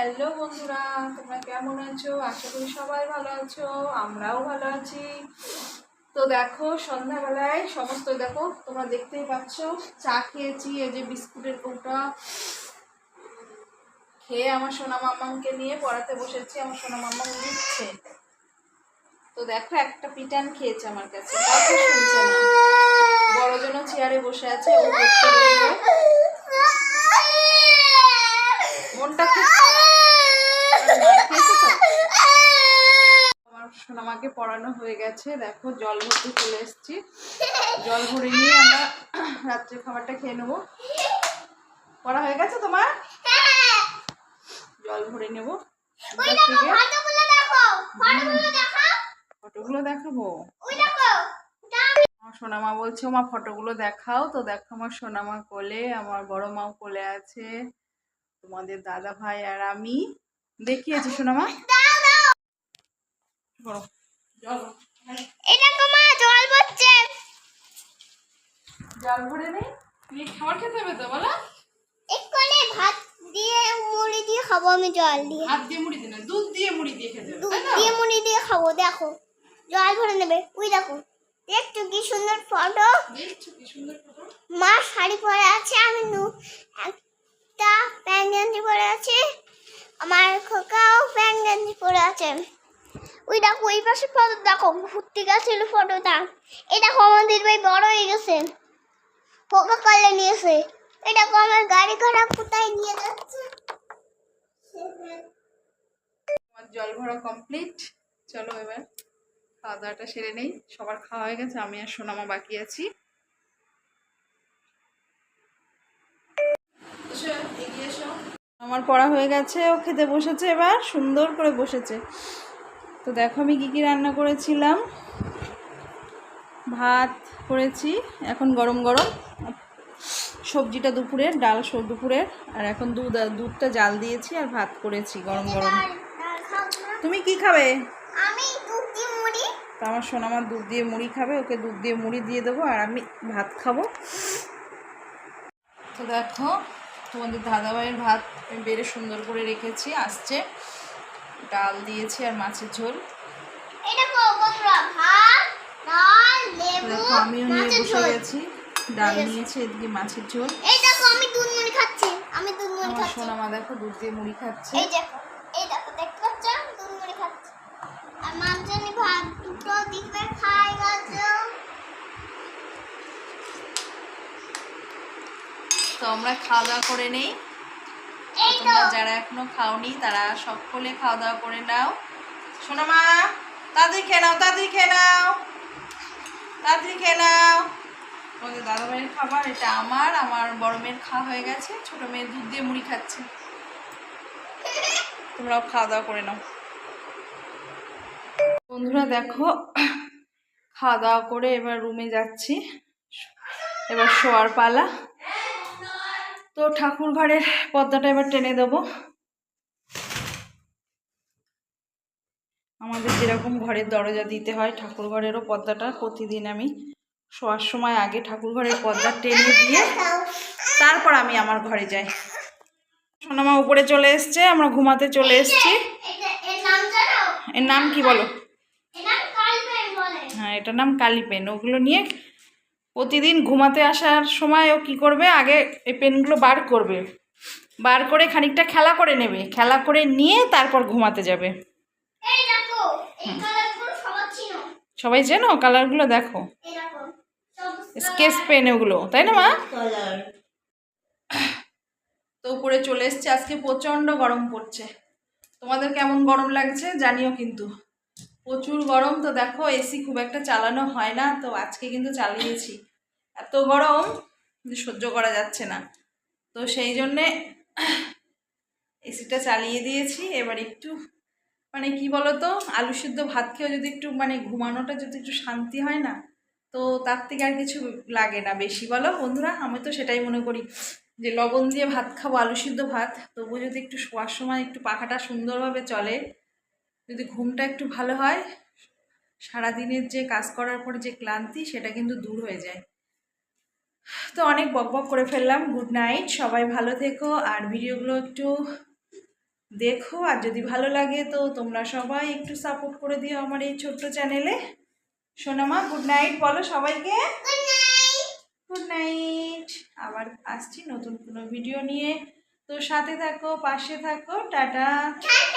Hello বন্ধুরা, তোমরা কেমন আছো? আশা করি সবাই ভালো আছো, আমরাও ভালো আছি। তো দেখো, সন্ধ্যাবেলায় সমস্ত দেখো, তোমরা দেখতেই পাচ্ছ, চা খেয়েছি, এই যে বিস্কুটের কৌটা। খেয়ে আমার সোনা মাম্মামকে নিয়ে পড়াতে বসেছি, আমার সোনা মাম্মাম লিখছে। তো দেখো, একটা পিটান খেয়েছে আমার কাছে কথা শুনছে না। বড় জন চেয়ারে বসে আছে, ও মনটা খুব খারাপ। মার খেয়েছে তো? আমার সোনামাকে পড়ানো হয়ে গেছে। দেখো জল ভরতে চলে এসেছি। জল ভরে নিয়ে আমরা রাত্রে খাবারটা খেয়ে নেব। পড়া হয়ে গেছে তোমার? জল ভরে নেব। ফটোগুলো দেখাবো? আমার সোনামা বলছে মা ফটোগুলো দেখাও। তো দেখো আমার সোনামা কোলে আমার বড় মাও কোলে আছে। তোমাদের দাদা ভাই আর আমি। দেখিয়েছি সোনামা? করো। জল। জল ভরে নেই তুমি খাবার খেতে হবে তো বলো। ভাত দিয়ে মুড়ি দিয়ে খাব আমি জল দিয়ে। হাত দিয়ে মুড়ি দিন দুধ দিয়ে মুড়ি দিয়ে খেতে হবে দুধ দিয়ে মুড়ি দিয়ে খাব দেখো। জল ভরে নেবে ওই দেখো। দেখছ কি সুন্দর ফটো? দেখছ কি সুন্দর ফটো? মা শাড়ি পরে আছে আমি নু একটা প্যান্ট গেঞ্জি পরে আছে। আমার খোকাও প্যান্ট গেঞ্জি পরে আছে। ওই দেখো, ওই পাশে ফটো, দেখো, ঘুরতে গেছিল ফটোটা। এই দেখো আমাদের ভাই বড় হয়ে গেছে। পোকা কলে নিয়েছে। এই দেখো, আমার গাড়ি ঘোড়া কোথায় নিয়ে যাচ্ছে? জল ভরা কমপ্লিট চলো এবার খাওয়া দাওয়াটা সেরে নেই। সবার খাওয়া হয়ে গেছে, আমি আর সোনামা বাকি আছি। আমার পড়া হয়ে গেছে, ও খেতে বসেছে এবার, সুন্দর করে বসেছে। তো দেখো আমি কী কী রান্না করেছিলাম। ভাত করেছি এখন গরম গরম সবজিটা দুপুরের ডাল সব দুপুরের আর এখন দুধ দুধটা জাল দিয়েছি আর ভাত করেছি গরম গরম? তুমি কি খাবে? তো আমার সোনামার দুধ দিয়ে মুড়ি খাবে ওকে দুধ দিয়ে মুড়ি দিয়ে দেবো আর আমি ভাত খাব। তো দেখো তোমাদের দাদাভাইয়ের ভাত আমি বেড়ে সুন্দর করে রেখেছি আসছে। ডাল দিয়েছি আর মাছের ঝোল। আমিও নিয়ে বসে গেছি। ডাল নিয়েছি এদিকে মাছের ঝোল। এই দেখো আমি দুধ মুড়ি খাচ্ছি আমি দুধ মুড়ি আমার খাচ্ছি। সোনামা দেখো দুধ দিয়ে মুড়ি খাচ্ছে। এই দেখো এই দেখো দেখতে পাচ্ছ? দুধ মুড়ি খাচ্ছি। আর মাঝখানে ভাত দুটো দিবে খাই গেছ তো আমরা খাওয়া দাওয়া করে নেই। এই তো তোমরা যারা এখনও খাওনি, তারা সকলে খাওয়া দাওয়া করে নাও। শোনো মা, তাড়াতাড়ি খেয়ে নাও, তাড়াতাড়ি খেয়ে নাও। তাড়াতাড়ি খেয়ে নাও। তোমাদের দাদা ভাইয়ের খাবার, এটা আমার আমার বড় মেয়ের খাওয়া হয়ে গেছে, ছোট মেয়ে দুধ দিয়ে মুড়ি খাচ্ছে। তোমরাও খাওয়া দাওয়া করে নাও। বন্ধুরা দেখো খাওয়া দাওয়া করে এবার রুমে যাচ্ছি। এবার শোয়ার পালা। তো ঠাকুর ঘরের পর্দাটা এবার টেনে দেবো। আমাদের যেরকম ঘরের দরজা দিতে হয় ঠাকুর ঘরেরও পর্দাটা প্রতিদিন আমি শোয়ার সময় আগে ঠাকুর ঘরের পর্দা টেনে দিয়ে তারপর আমি আমার ঘরে যাই। সোনামা উপরে চলে এসছে আমরা ঘুমাতে চলে এসছি। এর নাম কি বলে? হ্যাঁ এটার নাম কালি পেন ওগুলো নিয়ে প্রতিদিন ঘুমাতে আসার সময় ও কী করবে? আগে এই পেনগুলো বার করবে। বার করে খানিকটা খেলা করে নেবে। খেলা করে নিয়ে তারপর ঘুমাতে যাবে। এই দেখো এই কালারগুলো সবার ছিল সবাই চেনো? কালারগুলো দেখো। স্কেচ পেন ওগুলো তাই না মা? তো উপরে চলে এসছে আজকে প্রচণ্ড গরম পড়ছে। তোমাদের কেমন গরম লাগছে জানিও কিন্তু। প্রচুর গরম তো দেখো এসি খুব একটা চালানো হয় না তো আজকে কিন্তু চালিয়েছি। এত গরম সহ্য করা যাচ্ছে না। তো সেই জন্যে এসিটা চালিয়ে দিয়েছি। এবার একটু মানে কি বলতো, আলু সিদ্ধ ভাত খেয়েও যদি একটু মানে ঘুমানোটা যদি একটু শান্তি হয় না, তো তার থেকে আর কিছু লাগে না বেশি। বলো বন্ধুরা, আমি তো সেটাই মনে করি যে লবণ দিয়ে ভাত খাব, আলু সিদ্ধ ভাত। তবু যদি একটু শোয়ার সময় একটু পাখাটা সুন্দরভাবে চলে, যদি ঘুমটা একটু ভালো হয়, সারাদিনের যে কাজ করার পরে যে ক্লান্তি, সেটা কিন্তু দূর হয়ে যায়। তো অনেক বক বক করে ফেললাম। গুড নাইট সবাই ভালো থেকো। আর ভিডিওগুলো একটু দেখো। আর যদি ভালো লাগে তো তোমরা সবাই একটু সাপোর্ট করে দিও আমার এই ছোট্ট চ্যানেলে সোনামা গুড নাইট বলো সবাইকে। গুড নাইট আবার আসছি নতুন কোনো ভিডিও নিয়ে। তো সাথে থাকো পাশে থাকো টাটা। টাটা।